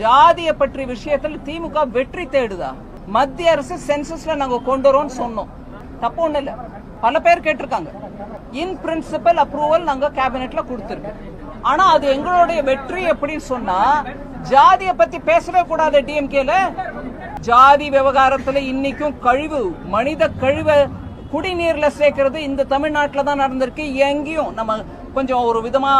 ஜாதிய பற்றி விஷயத்தில் திமுக வெற்றி தேடுதா? மத்திய அரசு சென்சஸ்ல நாங்க கொண்டு வரோம்னு சொன்னோம். தப்பு ஒண்ணு இல்ல. பல பேர் கேட்டிருக்காங்க. இன் பிரின்சிபல் அப்ரூவல் நாங்க கேபினெட்ல கொடுத்திருக்கோம். ஆனா அது எங்களுடைய வெற்றி எப்படின்னு சொன்னா ஜாதிய பத்தி பேசவே கூடாது டிஎம்கேல ஜாதி விவகாரத்துல இன்னைக்கும் கழிவு மனித கழிவை குடிநீர்ல சேர்க்கறது இந்த தமிழ்நாட்டில் தான் நடந்திருக்கு. எங்கேயும் நம்ம கொஞ்சம் ஒரு விதமா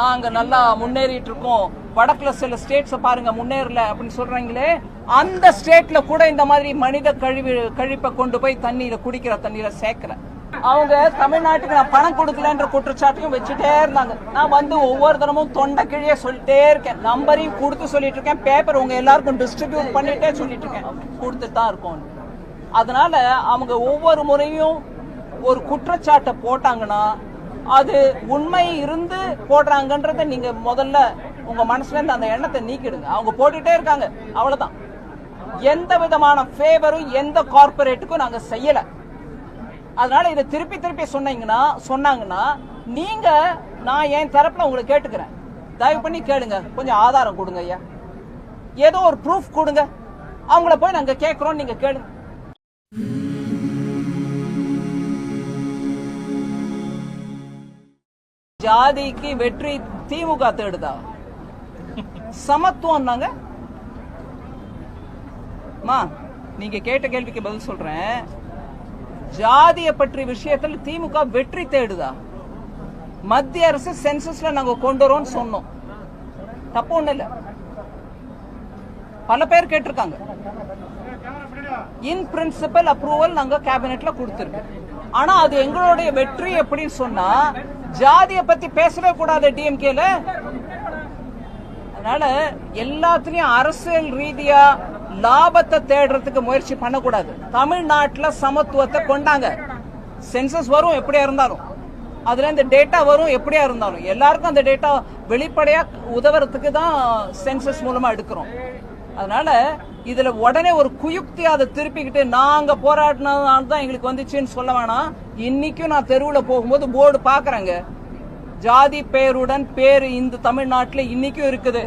நாங்கள் நல்லா முன்னேறிட்டு இருக்கோம் வடக்குல சில ஸ்டேட்ஸ் பாருங்க முன்னேறல அப்படின்னு சொல்றாங்களே அந்த ஸ்டேட்ல கூட இந்த மாதிரி மனித கழிவு கழிப்பை கொண்டு போய் தண்ணியில குடிக்கிற தண்ணீரை சேர்க்கல. அவங்க தமிழ்நாட்டுக்கு நான் பணம் கொடுக்கலன்ற குற்றச்சாட்டையும் வச்சுட்டே இருந்தாங்க. நான் வந்து ஒவ்வொரு தினமும் தொண்டை கிழியே சொல்லிட்டே இருக்கேன். நம்பரையும் கொடுத்து சொல்லிட்டு இருக்கேன். பேப்பர் உங்க எல்லாருக்கும் டிஸ்ட்ரிபியூட் பண்ணிட்டே சொல்லிட்டு இருக்கேன். கொடுத்துட்டு தான் இருக்கோம். அதனால அவங்க ஒவ்வொரு முறையும் ஒரு குற்றச்சாட்டை போட்டாங்கன்னா அது உண்மை இருந்து போடுறாங்கன்றத நீங்க முதல்ல உங்க மனசுல இருந்து அந்த எண்ணத்தை நீக்கிடுங்க. அவங்க போட்டுட்டே இருக்காங்க. அவ்வளவுதான். எந்த விதமான ஃபேவரும் எந்த கார்பரேட்டுக்கும் நாங்க செய்யல. அதனால இதை திருப்பி திருப்பி சொன்னீங்கன்னா சொன்னாங்கன்னா நீங்க நான் என் தரப்புல உங்களை கேட்டுக்கிறேன். தயவு பண்ணி கேளுங்க. கொஞ்சம் ஆதாரம் கொடுங்க ஐயா. ஏதோ ஒரு ப்ரூஃப் கொடுங்க. அவங்கள போய் நாங்க கேட்கிறோம் நீங்க கேளுங்க. ஜாதிக்கு வெற்றி திமுக தேடுதா? சமத்துவம் நாங்க மா நீங்க கேட்ட கேள்விக்கு பதில் சொல்றேன். ஜாதிய பற்றி விஷயத்தில் திமுக வெற்றி தேடுதா? மத்திய அரசு சென்சஸ்ல நாங்க கொண்டு வரோம்னு சொன்னோம். தப்பு ஒண்ணு இல்ல. பல பேர் கேட்டிருக்காங்க. இன் பிரின்சிபல் அப்ரூவல் நாங்க கேபினெட்ல கொடுத்துருக்கோம் ஆனா அது எங்களுடைய வெற்றி எப்படின்னு சொன்னா ஜாதியை பத்தி பேசவே கூடாது டிஎம்கேல அதனால எல்லாத்துலயும் அரசியல் ரீதியா லாபத்தை தேடுறதுக்கு முயற்சி பண்ணக்கூடாது. தமிழ்நாட்டில் சமத்துவத்தை கொண்டாங்க. சென்சஸ் வரும் எப்படியா இருந்தாலும். அதுல இந்த டேட்டா வரும் எப்படியா இருந்தாலும். எல்லாருக்கும் அந்த டேட்டா வெளிப்படையா உதவுறதுக்கு தான் சென்சஸ் மூலமா எடுக்கிறோம். அதனால இதுல உடனே ஒரு குயுக்தி அதை திருப்பிக்கிட்டு நாங்க போராடினதுனால தான் எங்களுக்கு வந்துச்சுன்னு சொல்ல வேணாம். இன்னைக்கும் நான் தெருவுல போகும்போது போர்டு பாக்குறேங்க. ஜாதி பெயருடன் பேர் இந்த தமிழ்நாட்டில் இன்னைக்கும் இருக்குது.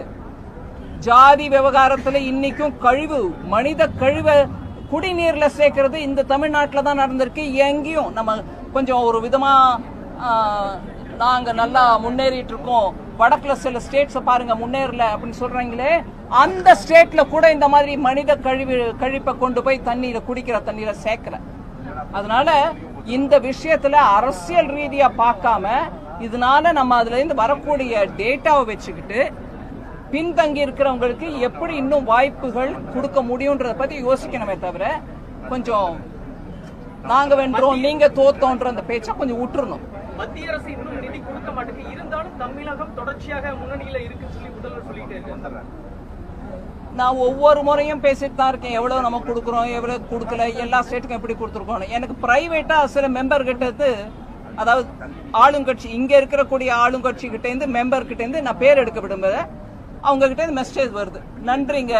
ஜாதி விவகாரத்துல இன்னைக்கும் கழிவு மனித கழிவை குடிநீர்ல சேர்க்கறது இந்த தமிழ்நாட்டில் தான் நடந்திருக்கு. எங்கேயும் நம்ம கொஞ்சம் ஒரு விதமா நாங்க நல்லா முன்னேறிட்டு இருக்கோம். வடக்குல சில ஸ்டேட்ஸ் பாருங்க முன்னேறல அப்படின்னு சொல்றாங்களே அந்த ஸ்டேட்ல கூட இந்த மாதிரி மனித கழிவு கழிப்பை கொண்டு போய் தண்ணீரை குடிக்கிற தண்ணீரை சேர்க்கல. அதனால இந்த விஷயத்துல அரசியல் ரீதியா பார்க்காம இதனால நம்ம அதுல இருந்து வரக்கூடிய டேட்டாவை வச்சுக்கிட்டு பின்தங்கி இருக்கிறவங்களுக்கு எப்படி இன்னும் வாய்ப்புகள் கொடுக்க முடியுன்றத பத்தி யோசிக்கணுமே தவிர கொஞ்சம் நாங்க வென்றோம் நீங்க தோத்தோன்ற அந்த பேச்சை கொஞ்சம் விட்டுறணும். மத்திய அரசு இன்னும் நிதி கொடுக்க மாட்டேங்குது. இருந்தாலும் தமிழகம் தொடர்ச்சியாக முன்னணியில இருக்குன்னு சொல்லி முதல்வர் சொல்லிட்டே நான் ஒவ்வொரு முறையும் பேசிட்டு தான் இருக்கேன். எவ்வளவு நம்ம கொடுக்குறோம் எவ்வளவு கொடுக்கல எல்லா ஸ்டேட்டுக்கும் எப்படி கொடுத்துருக்கோம் எனக்கு பிரைவேட்டா சில மெம்பர்கிட்ட இருந்து அதாவது ஆளுங்கட்சி இங்க இருக்கக்கூடிய ஆளுங்கட்சி கிட்ட இருந்து மெம்பர் கிட்ட இருந்து நான் பேர் எடுக்க விடும்போது அவங்க கிட்ட இருந்து மெசேஜ் வருது. நன்றிங்க.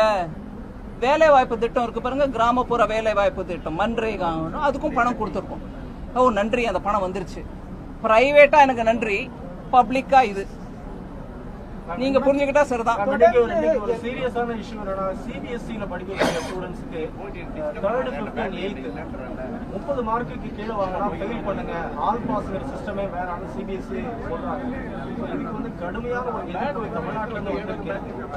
வேலை வாய்ப்பு திட்டம் இருக்கு பாருங்க. கிராமப்புற வேலை வாய்ப்பு திட்டம். மன்ரேகா அதுக்கும் பணம் கொடுத்துருக்கோம். ஓ நன்றி. அந்த பணம் வந்துருச்சு. ப்ரைவேட்டாக எனக்கு நன்றி. பப்ளிக்காக இது. நீங்க புரிஞ்சுக்கிட்டா சரிதான். சீரியஸான இஷ்யூ என்னன்னா சிபிஎஸ்சியில படிக்கக்கூடிய ஸ்டூடெண்ட்ஸ்க்கு தேர்ட் ஃபிஃப்த் அண்ட் எயித் முப்பது மார்க்குக்கு கீழே வாங்கினா ஃபெயில் பண்ணுங்க. ஆல் பாஸ்ங்கிற சிஸ்டமே வேணாம்னு சிபிஎஸ்சி சொல்றாங்க. இதுக்கு வந்து கடுமையான ஒரு எதிர்ப்பு தமிழ்நாட்டுல இருந்து வந்திருக்கு.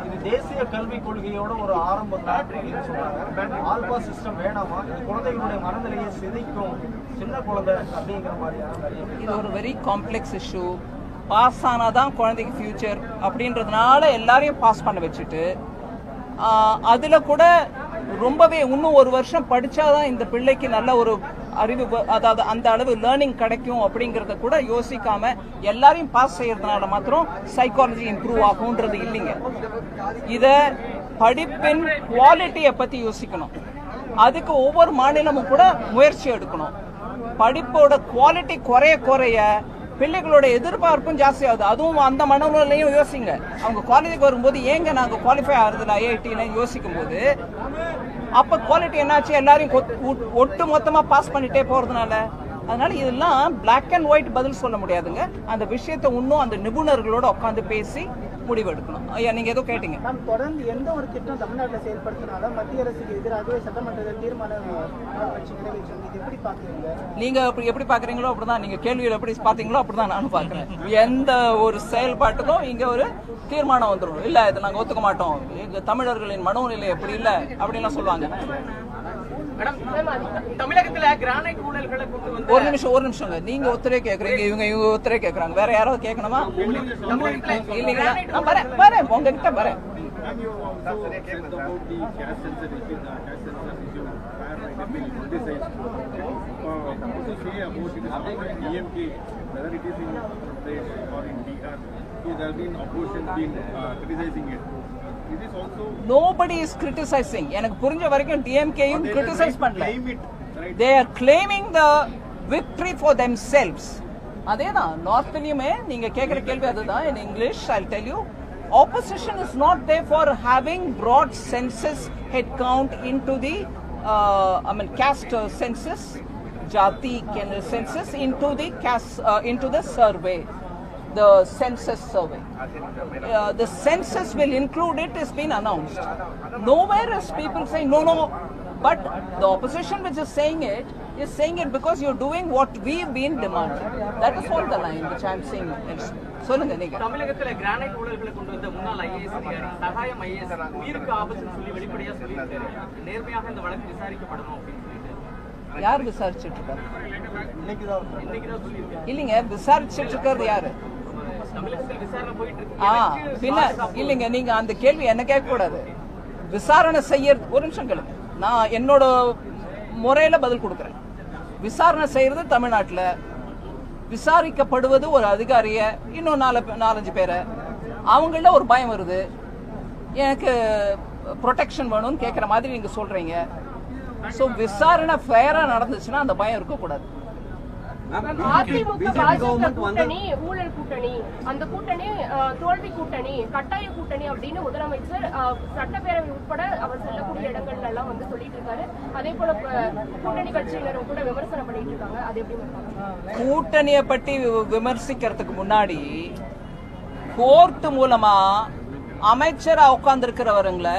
இது தேசிய கல்விக் கொள்கையோட ஒரு ஆரம்பம் தான் அப்படின்னு சொல்றாங்க. ஆல் பாஸ் சிஸ்டம் வேணாமா? இது குழந்தைகளுடைய மனநிலையை சிதைக்கும் சின்ன குழந்தை அப்படிங்கிற மாதிரியான இது ஒரு வெரி காம்ப்ளெக்ஸ் இஷ்யூ பாஸ் ஆனால் தான் குழந்தைக்கு ஃபியூச்சர் அப்படின்றதுனால எல்லாரையும் பாஸ் பண்ண வச்சுட்டு அதில் கூட ரொம்பவே இன்னும் ஒரு வருஷம் படிச்சாதான் இந்த பிள்ளைக்கு நல்ல ஒரு அறிவு அதாவது அந்த அளவு லேர்னிங் கிடைக்கும் அப்படிங்கிறத கூட யோசிக்காம எல்லாரையும் பாஸ் செய்யறதுனால மாத்திரம் சைக்காலஜி இம்ப்ரூவ் ஆகும்ன்றது இல்லைங்க. இதை படிப்பின் குவாலிட்டியை பற்றி யோசிக்கணும். அதுக்கு ஒவ்வொரு மாநிலமும் கூட முயற்சி எடுக்கணும். படிப்போட குவாலிட்டி குறைய குறைய பிள்ளைகளோட எதிர்பார்ப்பும் ஜாஸ்தியாகுது. அதுவும் அந்த மனநிலையும் யோசிங்க. அவங்க காலேஜுக்கு வரும்போது ஏங்க நாங்கள் குவாலிஃபை ஆகுறதுல ஐஐடின்னு யோசிக்கும் போது அப்போ குவாலிட்டி என்னாச்சு? எல்லாரையும் கொத்- ஒட்- ஒட்டு மொத்தமாக பாஸ் பண்ணிட்டே போகிறதுனால அதனால இதெல்லாம் பிளாக் அண்ட் ஒயிட் பதில் சொல்ல முடியாதுங்க. அந்த விஷயத்தை இன்னும் அந்த நிபுணர்களோட உட்காந்து பேசி முடிவு எடுக்கணும் ஐயா நீங்க ஏதோ கேட்டீங்க. மேம் தொடர்ந்து எந்த ஒரு திட்டம் தமிழ்நாட்டில் செயல்படுத்தினாலும் மத்திய அரசுக்கு எதிராகவே சட்டமன்றத்தில் தீர்மானம் எப்படி பாக்குறீங்க நீங்க அப்படி எப்படி பாக்குறீங்களோ அப்படிதான். நீங்க கேள்வியில் எப்படி பாத்தீங்களோ அப்படிதான் நானும் பாக்குறேன் எந்த ஒரு செயல்பாட்டுக்கும் இங்க ஒரு தீர்மானம் வந்துடும் இல்ல இதை நாங்க ஒத்துக்க மாட்டோம். தமிழர்களின் மனோநிலை எப்படி இல்ல? அப்படின்லாம் சொல்லுவாங்க. ஒரு நிமிஷம் ஒரு நிமிஷங்க நீங்க ஒத்தரே கேக்குறீங்க இவங்க இவங்க ஒத்தரே கேக்குறாங்க வேற யாராவது கேட்கணுமா இல்லைங்களா வரேன் வரேன் உங்ககிட்ட வரேன் about it? Uh, is in Uttar Pradesh or in Bihar, there have been opposition been uh, criticizing it. It is also nobody is criticising எனக்கு புரிஞ்ச வரைக்கும் டிஎம்கேயும் they கிரிட்டிசைஸ் பண்ணல? They are claiming the victory for themselves அதேதான் நார்த்லயுமே நீங்க கேட்குற கேள்வி அதுதான் in English I tell you opposition is not there for having broad census head count into the uh, I mean caste uh, census jati ken- census into the caste uh, into the survey the census survey uh, the census will include it has been announced. Nowhere is people saying no, no. But the opposition which is saying it is saying it because you're doing what we've been demanding. That is all the line which I'm saying. சொல்லுங்க நீங்க தமிழகத்துல granite ஊழல்களை கொண்டு வந்த முன்னாள் IAS அதிகாரி சகாயம் IAS உயிருக்கு ஆபத்துன்னு சொல்லி வெளிப்படையா சொல்லியிருக்காரு நேர்மையாக இந்த வழக்கு விசாரிக்கப்படணும் அப்படின்னு சொல்லிட்டு யார் விசாரிச்சுட்டு இருக்காரு இன்னைக்குதான் இன்னைக்குதான் சொல்லியிருக்காரு இல்லைங்க விசாரிச்சுட்டு இருக்கிறது யாரு ஆ பின்ன இல்லைங்க நீங்க அந்த கேள்வி என்ன கேட்க கூடாது விசாரணை செய்யறது ஒரு நிமிஷம் கேளுங்க நான் என்னோட முறையில பதில் கொடுக்குறேன். விசாரணை செய்யறது தமிழ்நாட்டுல. விசாரிக்கப்படுவது ஒரு அதிகாரிய இன்னும் நாலு நாலஞ்சு பேரை. அவங்கள ஒரு பயம் வருது. எனக்கு ப்ரொடெக்ஷன் வேணும்னு கேட்குற மாதிரி நீங்க சொல்றீங்க. ஸோ விசாரணை ஃபேரா நடந்துச்சுன்னா அந்த பயம் இருக்கக்கூடாது. அதிமுக பாஜக கூட்டணி ஊழல் கூட்டணி அந்த கூட்டணி அஹ், தோல்வி கூட்டணி கட்டாய கூட்டணி அப்படின்னு முதலமைச்சர் சட்டப்பேரவை உட்பட அவர் செல்லக்கூடிய இடங்கள்ல எல்லாம் வந்து சொல்லிட்டு இருக்காரு அதே போல கூட்டணி கட்சியினரும் கூட விமர்சனம் பண்ணிட்டு இருக்காங்க. அது எப்படி? கூட்டணியை பற்றி வி- விமர்சிக்கிறதுக்கு முன்னாடி கோர்ட் மூலமா அமைச்சரா உட்கார்ந்துருக்கிறவருங்களை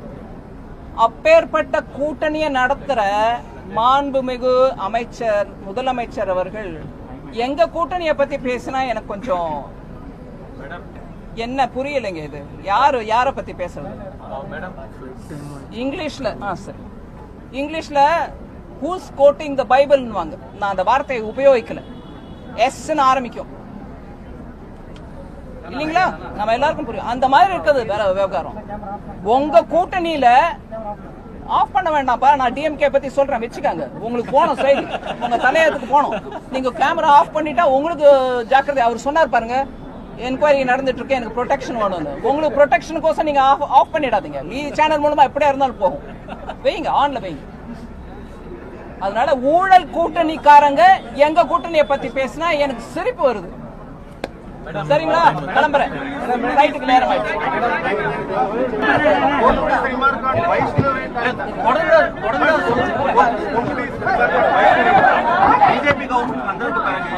அப்பேற்பட்ட கூட்டணியை நடத்துற மாண்புமிகு அமைச்சர் முதலமைச்சர் அவர்கள் எங்க கூட்டணியை பத்தி பேசினா எனக்கு கொஞ்சம் என்ன புரியலைங்க இது? யாரு யார பத்தி பேசுறது? இங்கிலீஷ்ல ஆ சரி. இங்கிலீஷ்ல ஹூஸ் கோட்டிங் த பைபிள்னுவாங்க நான் அந்த வார்த்தையை உபயோகிக்கல. எஸ்ன்னு ஆரம்பிக்கும். இல்லைங்களா? நம்ம எல்லாருக்கும் புரியும். அந்த மாதிரி இருக்குது வேற விவகாரம். உங்க கூட்டணியில ஆஃப் பண்ண வேண்டாம்ப்பா நான் டிஎம்கே பத்தி சொல்றேன் வச்சுக்கோங்க. உங்களுக்கு போனோம் சைடு உங்க தலையத்துக்கு போனோம். நீங்க கேமரா ஆஃப் பண்ணிட்டா உங்களுக்கு ஜாக்கிரதை. அவர் சொன்னார் பாருங்க என்கொயரி நடந்துட்டு இருக்கு எனக்கு ப்ரொடெக்ஷன் வேணும்னு. உங்களுக்கு ப்ரொடெக்ஷனுக்கோசம் நீங்க ஆஃப் ஆஃப் பண்ணிடாதீங்க. நீ சேனல் மூலமா எப்படியா இருந்தாலும் போகும். வைங்க ஆன்ல வைங்க. அதனால ஊழல் கூட்டணிக்காரங்க எங்க கூட்டணியை பத்தி பேசினா எனக்கு சிரிப்பு வருது. சரிங்களா? கிளம்புறேன். நேரம் பிஜேபி கவர்மெண்ட் வந்ததுக்கு பிறகு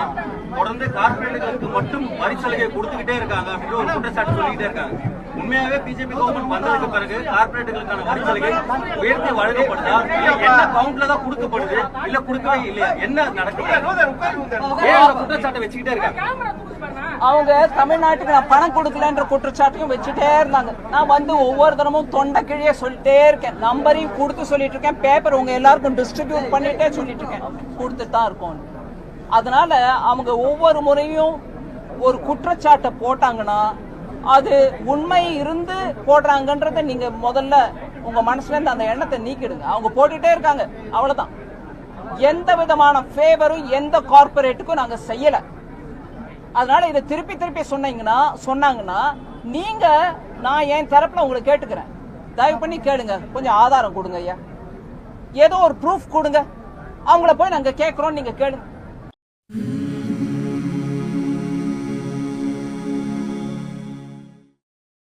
தொடர்ந்து கார்பரேட்டுகளுக்கு மட்டும் வரி சலுகை கொடுத்துக்கிட்டே இருக்காங்க அப்படின்னு ஒரு குற்றச்சாட்டு சொல்லிக்கிட்டே இருக்காங்க. உண்மையாவே பிஜேபி கவர்மெண்ட் வந்ததுக்கு பிறகு கார்பரேட்டுகளுக்கான வரி சலுகை உயர்த்தி வழங்கப்படுதா என்ன கவுண்ட்ல தான் கொடுக்கப்படுது? இல்ல கொடுக்கவே இல்லையா? என்ன நடக்குது? குற்றச்சாட்டை வச்சுக்கிட்டே இருக்காங்க? அவங்க தமிழ்நாட்டுக்கு நான் பணம் கொடுக்கலன்ற குற்றச்சாட்டையும் வச்சுட்டே இருந்தாங்க. நான் வந்து ஒவ்வொரு தினமும் தொண்டை கிழியே சொல்லிட்டே இருக்கேன். நம்பரையும் கொடுத்து சொல்லிட்டு இருக்கேன். பேப்பர் உங்க எல்லாருக்கும் டிஸ்ட்ரிபியூட் பண்ணிட்டே சொல்லிட்டு இருக்கேன். கொடுத்துட்டு தான் இருக்கோம். அதனால அவங்க ஒவ்வொரு முறையும் ஒரு குற்றச்சாட்டை போட்டாங்கன்னா அது உண்மை இருந்து போடுறாங்கன்றத நீங்க முதல்ல உங்க மனசுல இருந்து அந்த எண்ணத்தை நீக்கிடுங்க. அவங்க போட்டுட்டே இருக்காங்க. அவ்வளவுதான். எந்த விதமான ஃபேவரும் எந்த கார்பரேட்டுக்கும் நாங்க செய்யலை. அதனால இதை திருப்பி திருப்பி சொன்னீங்கன்னா சொன்னாங்கன்னா நீங்க நான் என் தரப்புல உங்களை கேட்டுக்கிறேன். தயவு பண்ணி கேளுங்க. கொஞ்சம் ஆதாரம் கொடுங்க ஐயா. ஏதோ ஒரு ப்ரூஃப் கொடுங்க. அவங்கள போய் நாங்க கேட்கறோம் நீங்க கேளுங்க